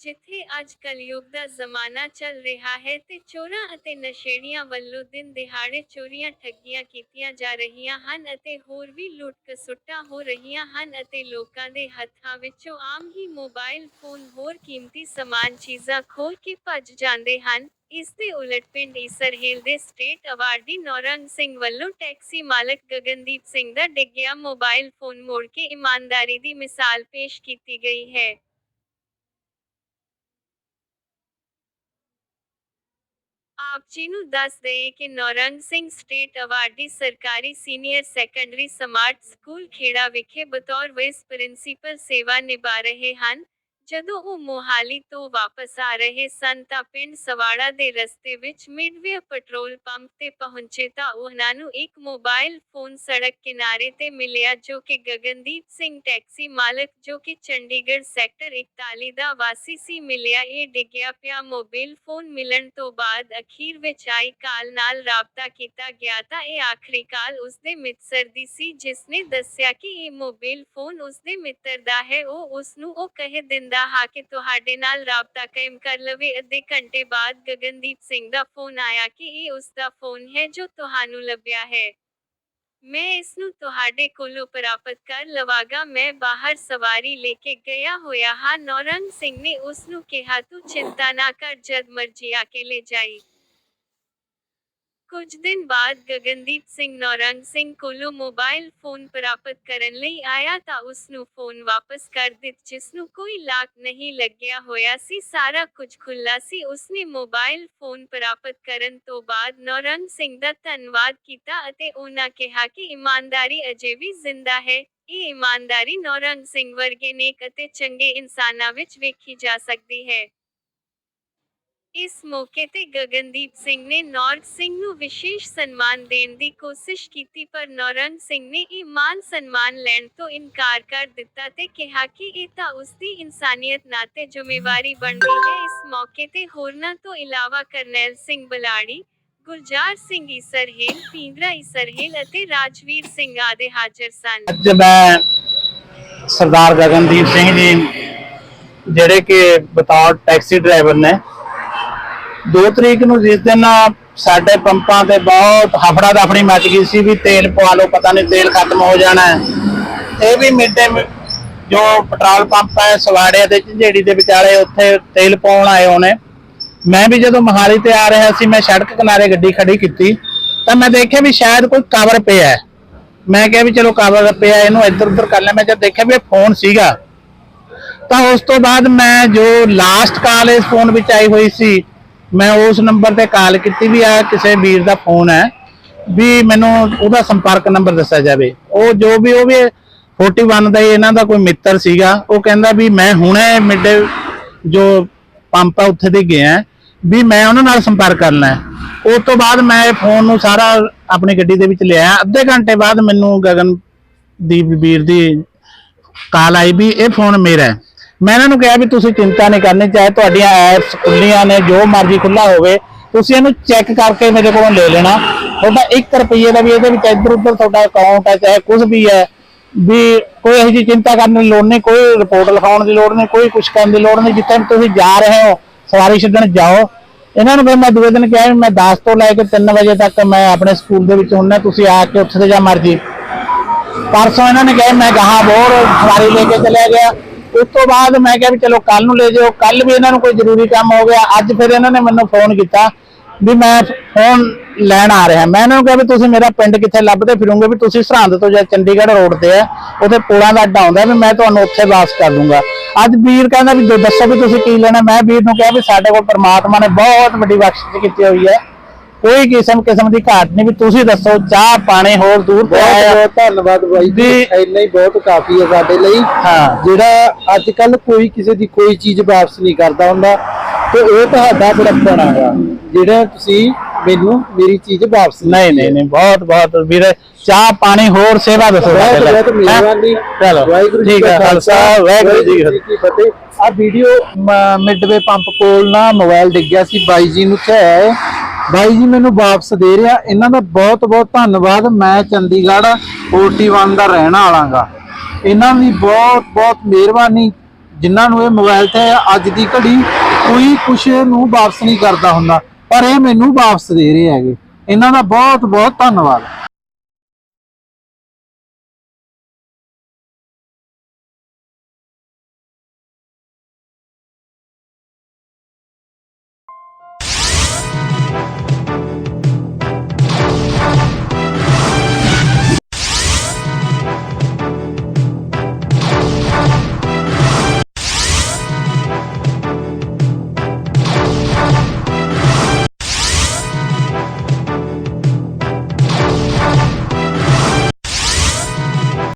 ਜਿੱਥੇ ਅੱਜ ਕਲਯੁਗ ਦਾ ਜ਼ਮਾਨਾ ਚੱਲ ਰਿਹਾ ਹੈ ਤੇ ਚੋਰਾਂ ਅਤੇ ਨਸ਼ੇੜੀਆਂ ਵੱਲੋਂ ਦਿਨ ਦਿਹਾੜੇ ਚੋਰੀਆਂ ਠੱਗੀਆਂ ਕੀਤੀਆਂ ਜਾ ਰਹੀਆਂ ਹਨ ਅਤੇ ਹੋਰ ਵੀ ਲੁੱਟ ਕਸੁੱਟਾਂ ਹੋ ਰਹੀਆਂ ਹਨ ਅਤੇ ਲੋਕਾਂ ਦੇ ਹੱਥਾਂ ਵਿੱਚੋਂ ਆਮ ਹੀ ਮੋਬਾਈਲ ਫੋਨ ਹੋਰ ਕੀਮਤੀ ਸਮਾਨ ਚੀਜ਼ਾਂ ਖੋਹ ਕੇ ਭੱਜ ਜਾਂਦੇ ਹਨ। ਇਸ ਦੇ ਉਲਟ ਪਿੰਡ ਈਸਰਹੇਲ ਦੇ ਸਟੇਟ ਅਵਾਰਡੀ ਨੌਰੰਗ ਸਿੰਘ ਵੱਲੋਂ ਟੈਕਸੀ ਮਾਲਕ ਗਗਨਦੀਪ ਸਿੰਘ ਦਾ ਡਿੱਗਿਆ ਮੋਬਾਈਲ ਫੋਨ ਮੋੜ ਕੇ ਇਮਾਨਦਾਰੀ ਦੀ ਮਿਸਾਲ ਪੇਸ਼ ਕੀਤੀ ਗਈ ਹੈ। ਆਪ ਜੀ ਨੂੰ ਦੱਸ ਦਈਏ ਕਿ ਨੌਰੰਗ ਸਿੰਘ ਸਟੇਟ ਅਵਾਰਡੀ ਸਰਕਾਰੀ senior secondary smart school Khera ਵਿਖੇ ਬਤੌਰ ਵਾਈਸ ਪ੍ਰਿੰਸੀਪਲ ਸੇਵਾ ਨਿਭਾ ਰਹੇ ਹਨ। ਜਦੋਂ ਉਹ ਮੋਹਾਲੀ ਤੋਂ ਵਾਪਸ ਆ ਰਹੇ ਸਨ ਤਾਂ ਪਿੰਡ ਸਵਾੜਾ ਦੇ ਰਸਤੇ ਵਿੱਚ ਮਿਡਵੇ ਪੈਟਰੋਲ ਪੰਪ ਤੇ ਪਹੁੰਚੇ ਤਾਂ ਉਹਨਾਂ ਨੂੰ ਇੱਕ ਮੋਬਾਈਲ ਫੋਨ ਸੜਕ ਕਿਨਾਰੇ ਤੇ ਮਿਲਿਆ ਜੋ ਕਿ ਗਗਨਦੀਪ ਸਿੰਘ ਟੈਕਸੀ ਮਾਲਕ ਜੋ ਕਿ ਚੰਡੀਗੜ੍ਹ ਸੈਕਟਰ 41 ਦਾ ਵਾਸੀ ਸੀ ਮਿਲਿਆ। ਇਹ ਡਿੱਗਿਆ ਪਿਆ। ਮੋਬਾਈਲ ਫੋਨ ਮਿਲਣ ਤੋਂ ਬਾਅਦ ਅਖੀਰ ਵਿੱਚ ਆਈ ਕਾਲ ਨਾਲ ਰਾਬਤਾ ਕੀਤਾ ਗਿਆ ਤਾਂ ਇਹ ਆਖਰੀ ਕਾਲ ਉਸਦੇ ਮਿੱਤਰ ਦੀ ਸੀ ਜਿਸ ਨੇ ਦੱਸਿਆ ਕਿ ਇਹ ਮੋਬਾਈਲ ਫੋਨ ਉਸਦੇ ਮਿੱਤਰ ਦਾ ਹੈ। ਉਹ ਉਸ ਨੂੰ ਉਹ ਕਹਿ ਦਿੰਦਾ ਹਾਂ ਕਿ ਤੁਹਾਡੇ ਨਾਲ ਰਾਬਤਾ ਕਾਇਮ ਕਰ ਲਵੇ। ਅੱਧੇ ਘੰਟੇ ਬਾਅਦ ਗਗਨਦੀਪ ਸਿੰਘ ਦਾ ਫੋਨ ਆਇਆ ਕਿ ਇਹ ਉਸ ਦਾ ਫੋਨ ਹੈ ਜੋ ਤੁਹਾਨੂੰ ਲੱਭਿਆ ਹੈ। ਮੈਂ ਇਸ ਨੂੰ ਤੁਹਾਡੇ ਕੋਲੋਂ ਪ੍ਰਾਪਤ ਕਰ ਲਵਾਂਗਾ। ਮੈਂ ਬਾਹਰ ਸਵਾਰੀ ਲੈ ਕੇ ਗਿਆ ਹੋਇਆ ਹਾਂ। ਨੌਰੰਗ ਸਿੰਘ ਨੇ ਉਸ ਨੂੰ ਕਿਹਾ, ਤੂੰ ਚਿੰਤਾ ਨਾ ਕਰ, ਜਦ ਮਰਜ਼ੀ ਆ ਕੇ ਲੈ ਜਾਈ। ਕੁਝ ਦਿਨ ਬਾਅਦ ਗਗਨਦੀਪ ਸਿੰਘ ਨੌਰੰਗ ਸਿੰਘ ਕੋਲੋਂ ਮੋਬਾਈਲ ਫੋਨ ਪ੍ਰਾਪਤ ਕਰਨ ਲਈ ਆਇਆ ਤਾਂ ਉਸ ਨੂੰ ਫੋਨ ਵਾਪਸ ਕਰ ਦਿੱਤ ਜਿਸ ਨੂੰ ਕੋਈ ਲਾਕ ਨਹੀਂ ਲੱਗਿਆ ਹੋਇਆ ਸੀ। ਸਾਰਾ ਕੁਝ ਖੁੱਲਾ ਸੀ। ਉਸਨੇ ਮੋਬਾਈਲ ਫੋਨ ਪ੍ਰਾਪਤ ਕਰਨ ਤੋਂ ਬਾਅਦ ਨੌਰੰਗ ਸਿੰਘ ਦਾ ਧੰਨਵਾਦ ਕੀਤਾ ਅਤੇ ਉਹਨਾਂ ਕਿਹਾ ਕਿ ਇਮਾਨਦਾਰੀ ਅਜੇ ਵੀ ਜ਼ਿੰਦਾ ਹੈ। ਇਹ ਇਮਾਨਦਾਰੀ ਨੌਰੰਗ ਸਿੰਘ ਵਰਗੇ ਨੇਕ ਅਤੇ ਚੰਗੇ ਇਨਸਾਨਾਂ ਵਿੱਚ ਵੇਖੀ ਜਾ ਸਕਦੀ ਹੈ। ਇਸ ਮੌਕੇ ਤੇ ਗਗਨਦੀਪ ਸਿੰਘ ਨੇ ਨੌਰਗ ਸਿੰਘ ਨੂੰ ਵਿਸ਼ੇਸ਼ ਸਨਮਾਨ ਦੇਣ ਦੀ ਕੋਸ਼ਿਸ਼ ਕੀਤੀ, ਪਰ ਨੌਰੰਗ ਸਿੰਘ ਨੇ ਇਹ ਮਾਨ ਸਨਮਾਨ ਲੈਣ ਤੋਂ ਇਨਕਾਰ ਕਰ ਦਿੱਤਾ ਤੇ ਕਿਹਾ ਕਿ ਇਹ ਤਾਂ ਉਸਦੀ ਇਨਸਾਨੀਅਤ ਨਾਤੇ ਜ਼ਿੰਮੇਵਾਰੀ ਬਣਦੀ ਹੈ। ਇਸ ਮੌਕੇ ਤੇ ਹੋਰਨਾਂ ਤੋਂ ਇਲਾਵਾ ਕਰਨੈਲ ਸਿੰਘ ਬਲਾੜੀ, ਗੁਲਜ਼ਾਰ ਸਿੰਘ ਈਸਰਹੇਲ ਪਿੰਗਰਾ ਈਸਰਹੇਲ ਅਤੇ ਰਾਜਵੀਰ ਸਿੰਘ ਆਦਿ ਹਾਜ਼ਰ ਸਨ। ਅੱਜ ਮੈਂ ਸਰਦਾਰ ਗਗਨਦੀਪ ਸਿੰਘ ਜੀ, ਜਿਹੜੇ ਕਿ ਬਤੌਰ ਟੈਕਸੀ ਡਰਾਈਵਰ ਨੇ 2 ਤਰੀਕ ਨੂੰ ਜਿਸ ਦਿਨ ਸਾਡੇ ਪੰਪਾਂ ਤੇ ਬਹੁਤ ਹਫੜਾ ਦਫੜੀ ਮਚ ਗਈ ਸੀ ਵੀ ਤੇਲ ਪਵਾ ਲਓ, ਪਤਾ ਨਹੀਂ ਤੇਲ ਖਤਮ ਹੋ ਜਾਣਾ ਹੈ। ਇਹ ਵੀ ਮਿੱਡੇ ਜੋ ਪੈਟਰੋਲ ਪੰਪ ਹੈ ਸਵਾੜੇ ਤੇ ਝੰਜੇੜੀ ਦੇ ਵਿਚਾਲੇ ਉੱਥੇ ਤੇਲ ਪਾਉਣ ਆਏ ਹੋਣੇ। ਮੈਂ ਵੀ ਜਦੋਂ ਮਹਾਲੀ ਤੇ ਆ ਰਿਹਾ ਸੀ, ਮੈਂ ਸੜਕ ਕਿਨਾਰੇ ਗੱਡੀ ਖੜੀ ਕੀਤੀ, ਤਾਂ ਮੈਂ ਦੇਖਿਆ ਵੀ ਸ਼ਾਇਦ ਕੋਈ ਕਵਰ ਪਿਆ ਹੈ। ਮੈਂ ਕਿਹਾ ਵੀ ਚਲੋ ਕਵਰ ਪਿਆ, ਇਹਨੂੰ ਇੱਧਰ ਉੱਧਰ ਕਰ ਲਿਆ। ਮੈਂ ਜਦ ਦੇਖਿਆ ਵੀ ਇਹ ਫੋਨ ਸੀਗਾ। ਤਾਂ ਉਸ ਤੋਂ ਬਾਅਦ ਮੈਂ ਜੋ ਲਾਸਟ ਕਾਲ ਇਸ ਫੋਨ ਵਿੱਚ ਆਈ ਹੋਈ ਸੀ ਮੈਂ ਉਸ ਨੰਬਰ ਤੇ ਕਾਲ ਕੀਤੀ ਵੀ ਆ ਕਿਸੇ ਵੀਰ ਦਾ ਫੋਨ ਹੈ ਵੀ ਮੈਨੂੰ ਉਹਦਾ ਸੰਪਰਕ ਨੰਬਰ ਦੱਸਿਆ ਜਾਵੇ। ਉਹ ਜੋ ਵੀ ਉਹ ਵੀ 41 ਦਾ ਹੀ ਇਹਨਾਂ ਦਾ ਕੋਈ ਮਿੱਤਰ ਸੀਗਾ, ਉਹ ਕਹਿੰਦਾ ਵੀ ਮੈਂ ਹੁਣੇ ਮਿੱਡੇ ਜੋ ਪੰਪ ਆ ਉੱਥੇ ਤੇ ਗਿਆ ਵੀ ਮੈਂ ਉਹਨਾਂ ਨਾਲ ਸੰਪਰਕ ਕਰਨਾ ਹੈ। ਉਸ ਤੋਂ ਬਾਅਦ ਮੈਂ ਇਹ ਫੋਨ ਨੂੰ ਸਾਰਾ ਆਪਣੀ ਗੱਡੀ ਦੇ ਵਿੱਚ ਲਿਆ ਅੱਧੇ ਘੰਟੇ ਬਾਅਦ ਮੈਨੂੰ ਗਗਨ ਦੀਪ ਵੀਰ ਦੀ ਕਾਲ ਆਈ ਵੀ ਇਹ ਫੋਨ ਮੇਰਾ ਹੈ। ਮੈਂ ਇਹਨਾਂ ਨੂੰ ਕਿਹਾ ਵੀ ਤੁਸੀਂ ਚਿੰਤਾ ਨਹੀਂ ਕਰਨੀ, ਚਾਹੇ ਤੁਹਾਡੀਆਂ ਐਪਸ ਖੁੱਲੀਆਂ ਨੇ, ਜੋ ਮਰਜ਼ੀ ਖੁੱਲਾ ਹੋਵੇ, ਤੁਸੀਂ ਇਹਨੂੰ ਚੈੱਕ ਕਰਕੇ ਮੇਰੇ ਕੋਲੋਂ ਲੈ ਲੈਣਾ। ਤੁਹਾਡਾ 1 ਰੁਪਏ ਦਾ ਵੀ ਇਹਦੇ ਵਿੱਚ ਇੱਧਰ ਉੱਧਰ ਤੁਹਾਡਾ ਅਕਾਊਂਟ ਹੈ, ਚਾਹੇ ਕੁਝ ਵੀ ਹੈ, ਵੀ ਕੋਈ ਇਹੋ ਜਿਹੀ ਚਿੰਤਾ ਕਰਨ ਦੀ ਲੋੜ ਨਹੀਂ, ਕੋਈ ਰਿਪੋਰਟ ਲਿਖਾਉਣ ਦੀ ਲੋੜ ਨਹੀਂ, ਕੋਈ ਕੁਝ ਕਰਨ ਦੀ ਲੋੜ ਨਹੀਂ, ਜਿੱਥੇ ਵੀ ਤੁਸੀਂ ਜਾ ਰਹੇ ਹੋ, ਸਵਾਰੀ ਛੱਡਣ ਜਾਓ। ਇਹਨਾਂ ਨੂੰ ਫਿਰ ਮੈਂ ਦੂਏ ਦਿਨ ਕਿਹਾ ਵੀ ਮੈਂ 10 ਤੋਂ ਲੈ ਕੇ 3 ਵਜੇ ਤੱਕ ਮੈਂ ਆਪਣੇ ਸਕੂਲ ਦੇ ਵਿੱਚ ਹੁੰਨਾ ਤੁਸੀਂ ਆ ਕੇ ਉੱਥੇ ਜਾ ਮਰਜ਼ੀ। ਪਰਸੋਂ ਇਹਨਾਂ ਨੇ ਕਿਹਾ, ਮੈਂ ਗਾਹਾਂ ਬੋਰ ਸਵਾਰੀ ਲੈ ਕੇ ਚਲਿਆ ਗਿਆ। ਉਸ ਤੋਂ ਬਾਅਦ ਮੈਂ ਕਿਹਾ ਵੀ ਚਲੋ ਕੱਲ ਨੂੰ ਲੈ ਜਾਓ। ਕੱਲ ਵੀ ਇਹਨਾਂ ਨੂੰ ਕੋਈ ਜ਼ਰੂਰੀ ਕੰਮ ਹੋ ਗਿਆ। ਅੱਜ ਫਿਰ ਇਹਨਾਂ ਨੇ ਮੈਨੂੰ ਫੋਨ ਕੀਤਾ ਵੀ ਮੈਂ ਫੋਨ ਲੈਣ ਆ ਰਿਹਾ। ਮੈਂ ਇਹਨਾਂ ਨੂੰ ਕਿਹਾ ਵੀ ਤੁਸੀਂ ਮੇਰਾ ਪਿੰਡ ਕਿੱਥੇ ਲੱਭਦੇ ਫਿਰੋਗੇ? ਵੀ ਤੁਸੀਂ ਸਰਹੰਦ ਤੋਂ ਜਾਂ ਚੰਡੀਗੜ੍ਹ ਰੋਡ ਤੇ ਆ। ਉੱਥੇ ਪੁਲਾਂ ਦਾ ਅੱਡਾ ਆਉਂਦਾ ਵੀ ਮੈਂ ਤੁਹਾਨੂੰ ਉੱਥੇ ਵਾਪਸ ਕਰ ਦੂੰਗਾ। ਅੱਜ ਵੀਰ ਕਹਿੰਦਾ ਵੀ ਦ- ਦੱਸੋ ਵੀ ਤੁਸੀਂ ਕੀ ਲੈਣਾ। ਮੈਂ ਵੀਰ ਨੂੰ ਕਿਹਾ ਵੀ ਸਾਡੇ ਕੋਲ ਪਰਮਾਤਮਾ ਨੇ ਬਹੁਤ ਵੱਡੀ ਬਖਸ਼ਿਸ਼ ਕੀਤੀ ਹੋਈ ਹੈ। ਕੋਈ ਕਿਸਮ ਕਿਸਮ ਦੀ ਘਾਟ ਨਹੀਂ ਵੀ ਤੁਸੀਂ ਦੱਸੋ ਚਾਹ ਪਾਣੀ ਹੋਰ ਦੂਰ ਬਹੁਤ ਧੰਨਵਾਦ ਬਾਈ ਜੀ ਇੰਨਾ ਹੀ ਬਹੁਤ ਕਾਫੀ ਹੈ ਸਾਡੇ ਲਈ। ਹਾਂ। ਜਿਹੜਾ ਅੱਜ ਕੱਲ ਕੋਈ ਕਿਸੇ ਦੀ ਕੋਈ ਚੀਜ਼ ਵਾਪਸ ਨਹੀਂ ਕਰਦਾ ਹੁੰਦਾ। ਤੇ ਉਹ ਤੁਹਾਡਾ ਬੜਪਣ ਆਗਾ ਜਿਹੜਾ ਤੁਸੀਂ ਮੈਨੂੰ ਮੇਰੀ ਚੀਜ਼ ਵਾਪਸ ਨਹੀਂ ਨਹੀਂ ਨਹੀਂ ਬਹੁਤ ਬਹੁਤ ਵੀਰੇ ਚਾਹ ਪਾਣੀ ਹੋਰ ਸੇਵਾ ਦੱਸੋ ਬਹੁਤ ਮਿਹਰਬਾਨੀ। ਚਲੋ ਵਾਹਿਗੁਰੂ ਜੀ ਠੀਕ ਕਾ ਹੈ ਖਾਲਸਾ ਵਾਹਿਗੁਰੂ ਜੀ ਕੀ ਫਤਿਹ। ਆ ਵੀਡੀਓ ਮਿਡਵੇ ਪੰਪ ਕੋਲ ਨਾ ਮੋਬਾਈਲ ਡਿੱਗ ਗਿਆ ਸੀ ਬਾਈ ਜੀ ਨੂੰ ਹੈ ਬਾਈ ਜੀ, ਮੈਨੂੰ ਵਾਪਸ ਦੇ ਰਿਹਾ। ਇਹਨਾਂ ਦਾ ਬਹੁਤ ਬਹੁਤ ਧੰਨਵਾਦ। ਮੈਂ ਚੰਡੀਗੜ੍ਹ 41 ਦਾ ਰਹਿਣ ਵਾਲਾਂਗਾ ਇਹਨਾਂ ਦੀ ਬਹੁਤ ਬਹੁਤ ਮਿਹਰਬਾਨੀ। ਜਿਨ੍ਹਾਂ ਨੂੰ ਇਹ ਮੋਬਾਈਲ ਤੇ ਅੱਜ ਦੀ ਘੜੀ ਕੋਈ ਕੁਛ ਨੂੰ ਵਾਪਸ ਨਹੀਂ ਕਰਦਾ ਹੁੰਦਾ, ਪਰ ਇਹ ਮੈਨੂੰ ਵਾਪਸ ਦੇ ਰਹੇ ਹੈਗੇ। ਇਹਨਾਂ ਦਾ ਬਹੁਤ ਬਹੁਤ ਧੰਨਵਾਦ।